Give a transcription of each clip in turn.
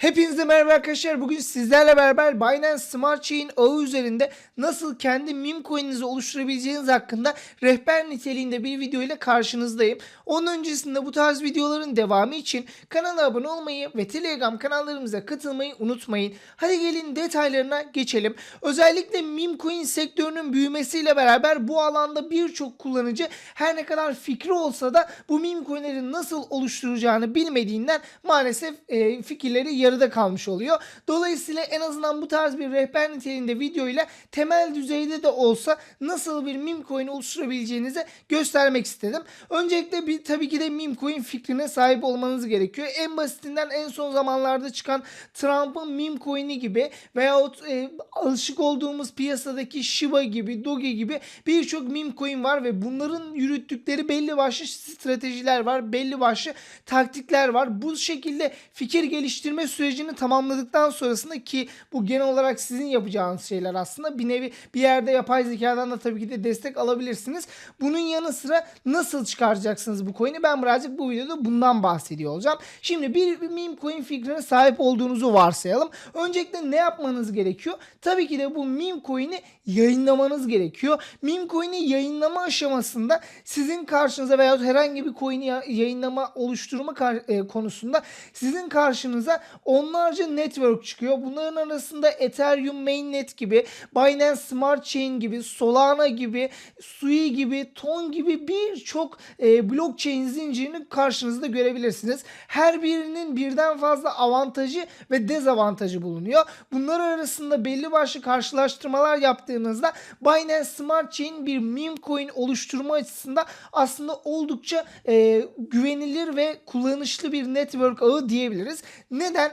Hepinize merhaba arkadaşlar. Bugün sizlerle beraber Binance Smart Chain ağı üzerinde nasıl kendi meme coin'inizi oluşturabileceğiniz hakkında rehber niteliğinde bir video ile karşınızdayım. Onun öncesinde bu tarz videoların devamı için kanala abone olmayı ve Telegram kanallarımıza katılmayı unutmayın. Hadi gelin detaylarına geçelim. Özellikle meme coin sektörünün büyümesiyle beraber bu alanda birçok kullanıcı her ne kadar fikri olsa da bu meme coin'leri nasıl oluşturacağını bilmediğinden maalesef e, fikirleri yarıda kalmış oluyor. Dolayısıyla en azından bu tarz bir rehber niteliğinde video ile temel düzeyde de olsa nasıl bir meme coin oluşturabileceğinizi göstermek istedim. Öncelikle bir tabii ki de meme coin fikrine sahip olmanız gerekiyor. En basitinden en son zamanlarda çıkan Trump'ın meme coin'i gibi veyahut e, alışık olduğumuz piyasadaki Shiba gibi, Doge gibi birçok meme coin var ve bunların yürüttükleri belli başlı stratejiler var, belli başlı taktikler var. Bu şekilde fikir geliştirme sürecini tamamladıktan sonrasında ki bu genel olarak sizin yapacağınız şeyler aslında bir nevi bir yerde yapay zekadan da tabii ki de destek alabilirsiniz. Bunun yanı sıra nasıl çıkaracaksınız bu coin'i ben birazcık bu videoda bundan bahsediyor olacağım. Şimdi bir, meme coin fikrine sahip olduğunuzu varsayalım. Öncelikle ne yapmanız gerekiyor? Tabii ki de bu meme coin'i yayınlamanız gerekiyor. Meme coin'i yayınlama aşamasında sizin karşınıza veya herhangi bir coin'i ya- yayınlama oluşturma e, konusunda sizin karşınıza onlarca network çıkıyor. Bunların arasında Ethereum Mainnet gibi, Binance Smart Chain gibi, Solana gibi, Sui gibi, Ton gibi birçok e, blockchain zincirini karşınızda görebilirsiniz. Her birinin birden fazla avantajı ve dezavantajı bulunuyor. Bunlar arasında belli başlı karşılaştırmalar yaptığınızda Binance Smart Chain bir meme coin oluşturma açısından aslında oldukça e, güvenilir ve kullanışlı bir network ağı diyebiliriz. Neden?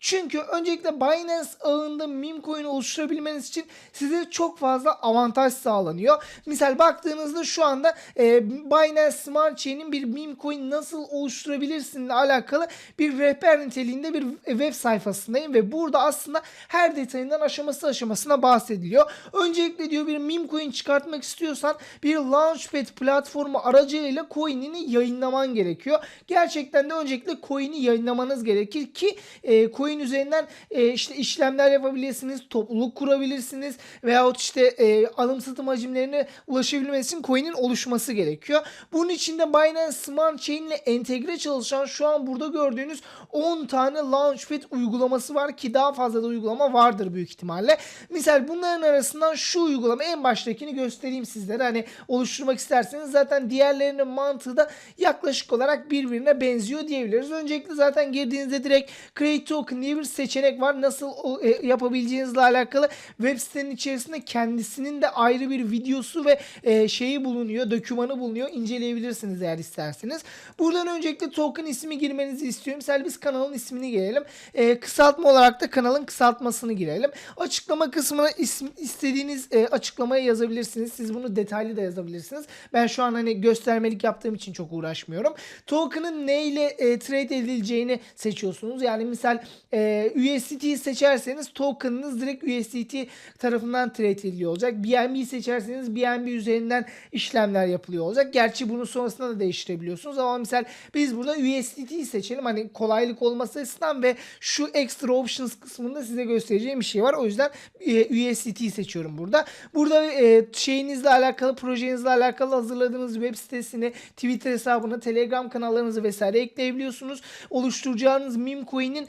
Çünkü öncelikle Binance ağında meme coin oluşturabilmeniz için size çok fazla avantaj sağlanıyor. Misal baktığınızda şu anda e, Binance Smart Chain'in bir meme coin nasıl oluşturabilirsin ile alakalı bir rehber niteliğinde bir web sayfasındayım ve burada aslında her detayından aşaması aşamasına bahsediliyor. Öncelikle diyor bir meme coin çıkartmak istiyorsan bir Launchpad platformu aracılığıyla coin'ini yayınlaman gerekiyor. Gerçekten de öncelikle coin'i yayınlamanız gerekir ki e, coin üzerinden e, işte işlemler yapabilirsiniz, topluluk kurabilirsiniz veyahut işte e, alım satım hacimlerine ulaşabilmesi için coin'in oluşması gerekiyor. Bunun için de Binance Smart Chain ile entegre çalışan şu an burada gördüğünüz 10 tane Launchpad uygulaması var ki daha fazla da uygulama vardır büyük ihtimalle. Misal bunların arasından şu uygulama en baştakini göstereyim sizlere. Hani oluşturmak isterseniz zaten diğerlerinin mantığı da yaklaşık olarak birbirine benziyor diyebiliriz. Öncelikle zaten girdiğinizde direkt Create Token diye bir seçenek var. Nasıl e, yapabileceğinizle alakalı web sitenin içerisinde kendisinin de ayrı bir videosu ve e, şeyi bulunuyor, dokümanı bulunuyor. İnceleyebilirsiniz eğer isterseniz. Buradan öncelikle token ismi girmenizi istiyorum. Mesela biz kanalın ismini girelim. E, kısaltma olarak da kanalın kısaltmasını girelim. Açıklama kısmına isim, istediğiniz e, açıklamayı yazabilirsiniz. Siz bunu detaylı da yazabilirsiniz. Ben şu an hani göstermelik yaptığım için çok uğraşmıyorum. Token'ın neyle e, trade edileceğini seçiyorsunuz. Yani misal e, USDT'yi seçerseniz token'ınız direkt USDT tarafından trade ediliyor olacak. BNB seçerseniz BNB üzerinden işlemler yapılıyor olacak. Gerçi bunu sonrasında da değiştirebiliyorsunuz ama misal biz burada USDT'yi seçelim. Hani kolaylık olması açısından ve şu extra options kısmında size göstereceğim bir şey var. O yüzden e, USDT'yi seçiyorum burada. Burada e, şeyinizle alakalı, projenizle alakalı hazırladığınız web sitesini, Twitter hesabını, Telegram kanallarınızı vesaire ekleyebiliyorsunuz. Oluşturacağınız meme coin'in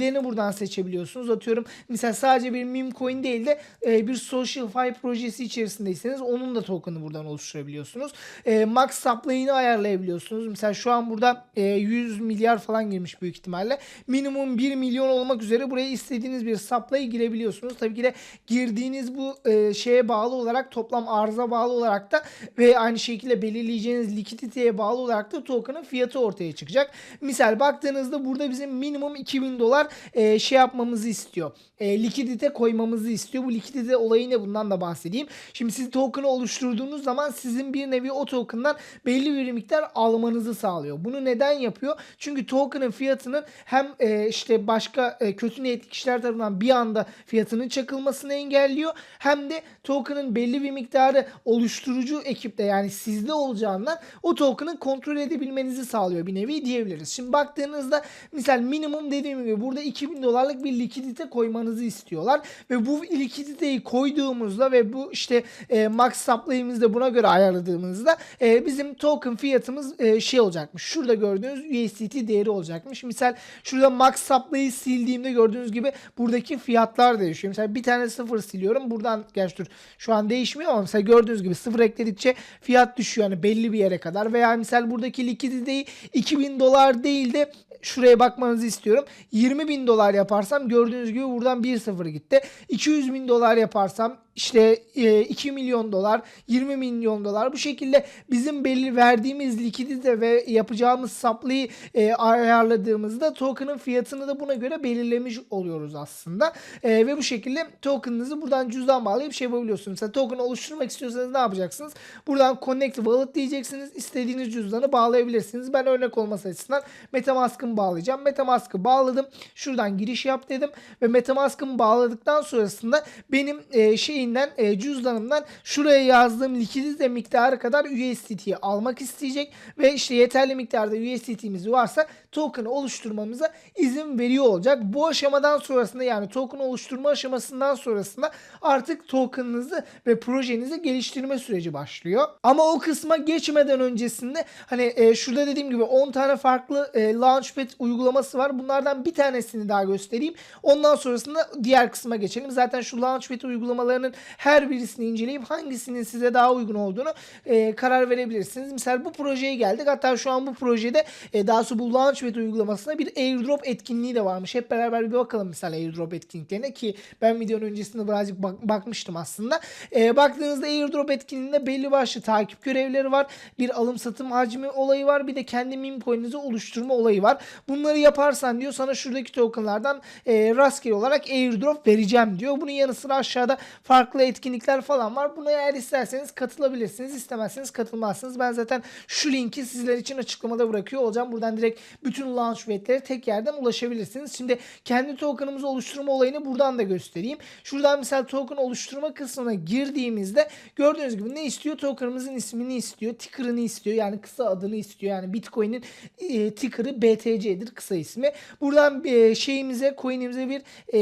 taglerini buradan seçebiliyorsunuz. Atıyorum mesela sadece bir meme coin değil de e, bir social fi projesi içerisindeyseniz onun da token'ı buradan oluşturabiliyorsunuz. E, max supply'ını ayarlayabiliyorsunuz. Mesela şu an burada e, 100 milyar falan girmiş büyük ihtimalle. Minimum 1 milyon olmak üzere buraya istediğiniz bir supply girebiliyorsunuz. Tabii ki de girdiğiniz bu e, şeye bağlı olarak toplam arıza bağlı olarak da ve aynı şekilde belirleyeceğiniz likiditeye bağlı olarak da token'ın fiyatı ortaya çıkacak. Misal baktığınızda burada bizim minimum 2000 dolar e, şey yapmamızı istiyor. E, likidite koymamızı istiyor. Bu likidite olayı ne bundan da bahsedeyim. Şimdi siz token'ı oluşturduğunuz zaman sizin bir nevi o token'dan belli bir miktar almanızı sağlıyor. Bunu neden yapıyor? Çünkü token'ın fiyatının hem e, işte başka e, kötü niyetli kişiler tarafından bir anda fiyatının çakılmasını engelliyor. Hem de token'ın belli bir miktarı oluşturucu ekipte yani sizde olacağından o token'ı kontrol edebilmenizi sağlıyor bir nevi diyebiliriz. Şimdi baktığınızda misal minimum dediğim gibi burada burada 2000 dolarlık bir likidite koymanızı istiyorlar ve bu likiditeyi koyduğumuzda ve bu işte e, max supply'ımızı buna göre ayarladığımızda e, bizim token fiyatımız e, şey olacakmış. Şurada gördüğünüz USDT değeri olacakmış. Misal şurada max supply'ı sildiğimde gördüğünüz gibi buradaki fiyatlar değişiyor. Mesela bir tane sıfır siliyorum. Buradan gerçi dur şu an değişmiyor ama mesela gördüğünüz gibi sıfır ekledikçe fiyat düşüyor yani belli bir yere kadar veya misal buradaki likiditeyi 2000 dolar değil de şuraya bakmanızı istiyorum. 20 bin dolar yaparsam gördüğünüz gibi buradan 1-0 gitti. 200 bin dolar yaparsam işte e, 2 milyon dolar, 20 milyon dolar bu şekilde bizim belli verdiğimiz likidite ve yapacağımız supply'ı e, ayarladığımızda token'ın fiyatını da buna göre belirlemiş oluyoruz aslında. E, ve bu şekilde token'ınızı buradan cüzdan bağlayıp şey yapabiliyorsunuz. Mesela token oluşturmak istiyorsanız ne yapacaksınız? Buradan connect wallet diyeceksiniz. İstediğiniz cüzdanı bağlayabilirsiniz. Ben örnek olması açısından Metamask'ımı bağlayacağım. Metamask'ı bağladım. Şuradan giriş yap dedim ve Metamask'ımı bağladıktan sonrasında benim e, şeyinden e, cüzdanımdan şuraya yazdığım likidite miktarı kadar USDT'yi almak isteyecek ve işte yeterli miktarda USDT'miz varsa token oluşturmamıza izin veriyor olacak. Bu aşamadan sonrasında yani token oluşturma aşamasından sonrasında artık token'ınızı ve projenizi geliştirme süreci başlıyor. Ama o kısma geçmeden öncesinde hani e, şurada dediğim gibi 10 tane farklı e, Launchpad uygulaması var. Bunlardan bir tanesini daha göstereyim. Ondan sonrasında diğer kısma geçelim. Zaten şu Launchpad uygulamalarının her birisini inceleyip hangisinin size daha uygun olduğunu e, karar verebilirsiniz. Misal bu projeye geldik. Hatta şu an bu projede e, daha sonra bu Launchpad uygulamasında bir airdrop etkinliği de varmış. Hep beraber bir bakalım misal airdrop etkinliklerine ki ben videonun öncesinde birazcık bak- bakmıştım aslında. E, baktığınızda airdrop etkinliğinde belli başlı takip görevleri var. Bir alım satım hacmi olayı var. Bir de kendi meme coin'inizi oluşturma olayı var. Bunları yaparsan diyor sana şuradaki tokenlardan e, rastgele olarak airdrop vereceğim diyor. Bunun yanı sıra aşağıda farklı etkinlikler falan var. Buna eğer isterseniz katılabilirsiniz. İstemezseniz katılmazsınız. Ben zaten şu linki sizler için açıklamada bırakıyor olacağım. Buradan direkt bütün launchpad'lere tek yerden ulaşabilirsiniz. Şimdi kendi token'ımızı oluşturma olayını buradan da göstereyim. Şuradan mesela token oluşturma kısmına girdiğimizde gördüğünüz gibi ne istiyor? Token'ımızın ismini istiyor. Ticker'ını istiyor. Yani kısa adını istiyor. Yani Bitcoin'in e, ticker'ı BTC'dir kısa ismi. Buradan e, şeyimize, coin'imize bir e,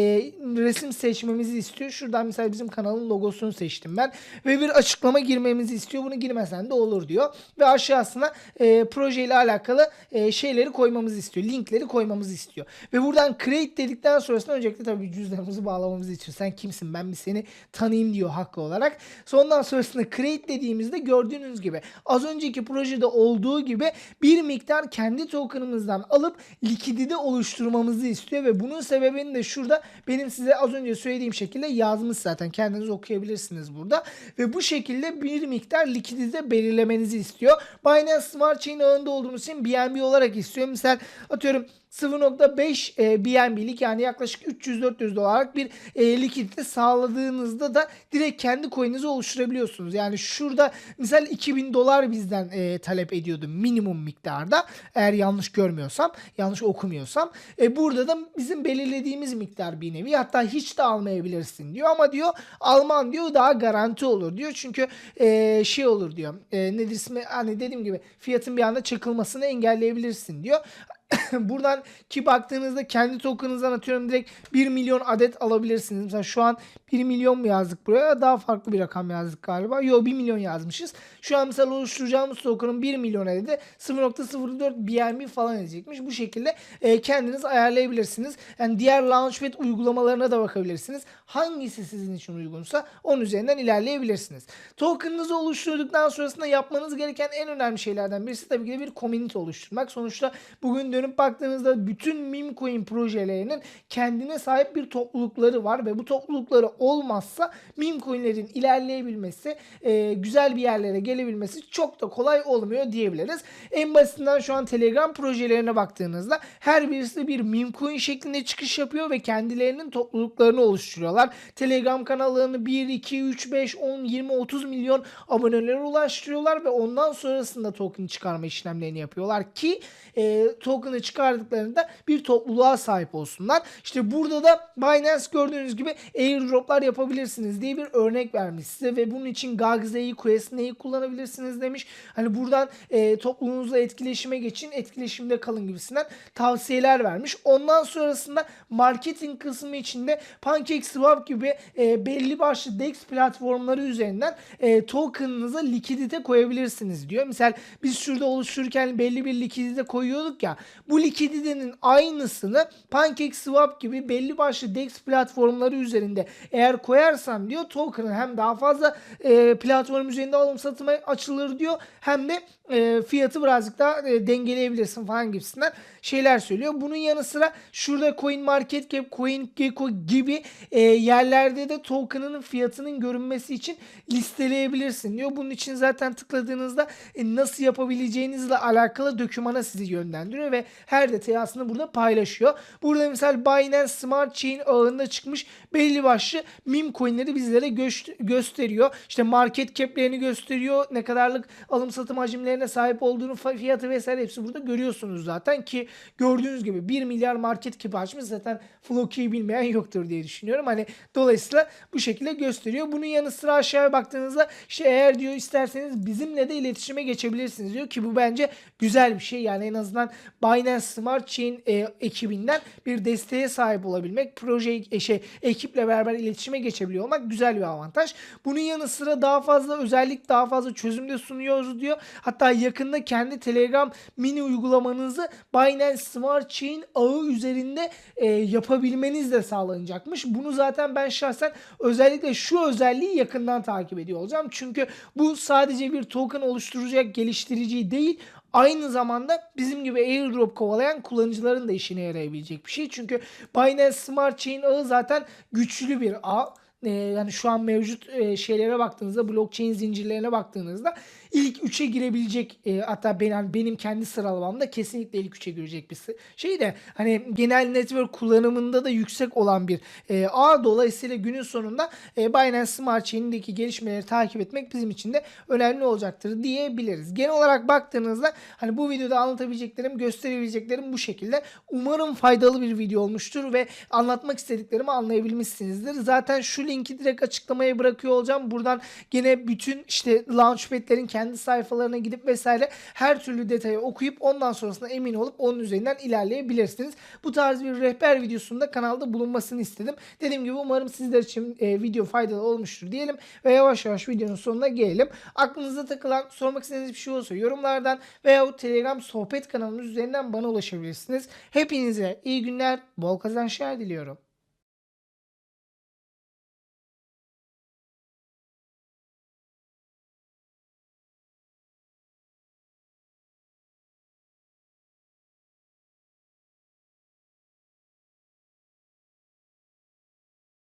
resim seçmemizi istiyor. Şuradan mesela bizim kanalın logosunu seçtim ben. Ve bir açıklama girmemizi istiyor. Bunu girmesen de olur diyor. Ve aşağısına e, projeyle alakalı e, şeyleri koymamızı istiyor. Linkleri koymamızı istiyor. Ve buradan create dedikten sonrasında öncelikle tabii cüzdanımızı bağlamamızı istiyor. Sen kimsin? Ben bir seni tanıyayım diyor hakkı olarak. Sondan sonrasında create dediğimizde gördüğünüz gibi az önceki projede olduğu gibi bir miktar kendi tokenımızdan alıp likidite oluşturmamızı istiyor ve bunun sebebini de şurada benim size az önce söylediğim şekilde yazmış zaten. Kendiniz okuyabilirsiniz burada. Ve bu şekilde bir miktar likidite belirlemenizi istiyor. Binance Smart Chain ağında olduğumuz için BNB olarak istiyor. Misal atıyorum 0.5 e, BNB'lik yani yaklaşık 300-400 dolarlık bir e, likidite sağladığınızda da direkt kendi coin'inizi oluşturabiliyorsunuz. Yani şurada misal 2000 dolar bizden e, talep ediyordu minimum miktarda. Eğer yanlış görmüyorsam, yanlış okumuyorsam. E, burada da bizim belirlediğimiz miktar bir nevi. Hatta hiç de almayabilirsin diyor ama diyor alman diyor daha garanti olur diyor. Çünkü e, şey olur diyor. E, nedir ismi? Hani dediğim gibi fiyatın bir anda çakılmasını engelleyebilirsin diyor. Buradan ki baktığınızda kendi token'ınızdan atıyorum direkt 1 milyon adet alabilirsiniz. Mesela şu an 1 milyon mu yazdık buraya? Daha farklı bir rakam yazdık galiba. Yo 1 milyon yazmışız. Şu an mesela oluşturacağımız token'ın 1 milyon adedi 0.04 BNB falan edecekmiş. Bu şekilde e, kendiniz ayarlayabilirsiniz. Yani diğer Launchpad uygulamalarına da bakabilirsiniz. Hangisi sizin için uygunsa onun üzerinden ilerleyebilirsiniz. Token'ınızı oluşturduktan sonrasında yapmanız gereken en önemli şeylerden birisi tabii ki de bir community oluşturmak. Sonuçta bugün dönüp baktığınızda bütün meme coin projelerinin kendine sahip bir toplulukları var ve bu toplulukları olmazsa meme coinlerin ilerleyebilmesi, e, güzel bir yerlere gelebilmesi çok da kolay olmuyor diyebiliriz. En basitinden şu an Telegram projelerine baktığınızda her birisi bir meme coin şeklinde çıkış yapıyor ve kendilerinin topluluklarını oluşturuyorlar. Telegram kanallarını 1, 2, 3, 5, 10, 20, 30 milyon abonelere ulaştırıyorlar ve ondan sonrasında token çıkarma işlemlerini yapıyorlar ki e, token token'ı çıkardıklarında bir topluluğa sahip olsunlar. İşte burada da Binance gördüğünüz gibi airdroplar yapabilirsiniz diye bir örnek vermiş size ve bunun için Gagze'yi, Quest'neyi kullanabilirsiniz demiş. Hani buradan e, topluluğunuzla etkileşime geçin, etkileşimde kalın gibisinden tavsiyeler vermiş. Ondan sonrasında marketing kısmı içinde PancakeSwap gibi e, belli başlı DEX platformları üzerinden e, token'ınıza likidite koyabilirsiniz diyor. Misal biz şurada oluştururken belli bir likidite koyuyorduk ya. Bu likiditenin aynısını PancakeSwap gibi belli başlı DEX platformları üzerinde eğer koyarsam diyor token'ın hem daha fazla e, platform üzerinde alım satıma açılır diyor hem de e, fiyatı birazcık daha e, dengeleyebilirsin falan gibisinden şeyler söylüyor. Bunun yanı sıra şurada CoinMarketCap, CoinGecko gibi e, yerlerde de token'ının fiyatının görünmesi için listeleyebilirsin diyor. Bunun için zaten tıkladığınızda e, nasıl yapabileceğinizle alakalı dokümana sizi yönlendiriyor ve her detayı aslında burada paylaşıyor. Burada mesela Binance Smart Chain ağında çıkmış belli başlı meme coinleri bizlere gö- gösteriyor. İşte market cap'lerini gösteriyor. Ne kadarlık alım satım hacimlerine sahip olduğunu fiyatı vesaire hepsi burada görüyorsunuz zaten ki gördüğünüz gibi 1 milyar market cap açmış zaten Floki'yi bilmeyen yoktur diye düşünüyorum. Hani dolayısıyla bu şekilde gösteriyor. Bunun yanı sıra aşağıya baktığınızda işte eğer diyor isterseniz bizimle de iletişime geçebilirsiniz diyor ki bu bence güzel bir şey. Yani en azından Binance Smart Chain e, ekibinden bir desteğe sahip olabilmek, proje e, şey ekiple beraber iletişime geçebiliyor olmak güzel bir avantaj. Bunun yanı sıra daha fazla özellik, daha fazla çözümde sunuyoruz diyor. Hatta yakında kendi Telegram mini uygulamanızı Binance Smart Chain ağı üzerinde e, yapabilmeniz de sağlanacakmış. Bunu zaten ben şahsen özellikle şu özelliği yakından takip ediyor olacağım. Çünkü bu sadece bir token oluşturacak geliştirici değil Aynı zamanda bizim gibi airdrop kovalayan kullanıcıların da işine yarayabilecek bir şey. Çünkü Binance Smart Chain ağı zaten güçlü bir ağ. Ee, yani şu an mevcut e, şeylere baktığınızda blockchain zincirlerine baktığınızda ilk 3'e girebilecek e, hatta ben, benim kendi sıralamamda kesinlikle ilk 3'e girecek bir şey de hani genel network kullanımında da yüksek olan bir e, ağ dolayısıyla günün sonunda e, Binance Smart Chain'deki gelişmeleri takip etmek bizim için de önemli olacaktır diyebiliriz. Genel olarak baktığınızda hani bu videoda anlatabileceklerim, gösterebileceklerim bu şekilde. Umarım faydalı bir video olmuştur ve anlatmak istediklerimi anlayabilmişsinizdir. Zaten şu linki direkt açıklamaya bırakıyor olacağım. Buradan gene bütün işte Launchpad'lerin kendi sayfalarına gidip vesaire her türlü detayı okuyup ondan sonrasında emin olup onun üzerinden ilerleyebilirsiniz. Bu tarz bir rehber videosunda kanalda bulunmasını istedim. Dediğim gibi umarım sizler için e, video faydalı olmuştur diyelim ve yavaş yavaş videonun sonuna gelelim. Aklınıza takılan sormak istediğiniz bir şey olursa yorumlardan veya Telegram sohbet kanalımız üzerinden bana ulaşabilirsiniz. Hepinize iyi günler, bol kazançlar diliyorum.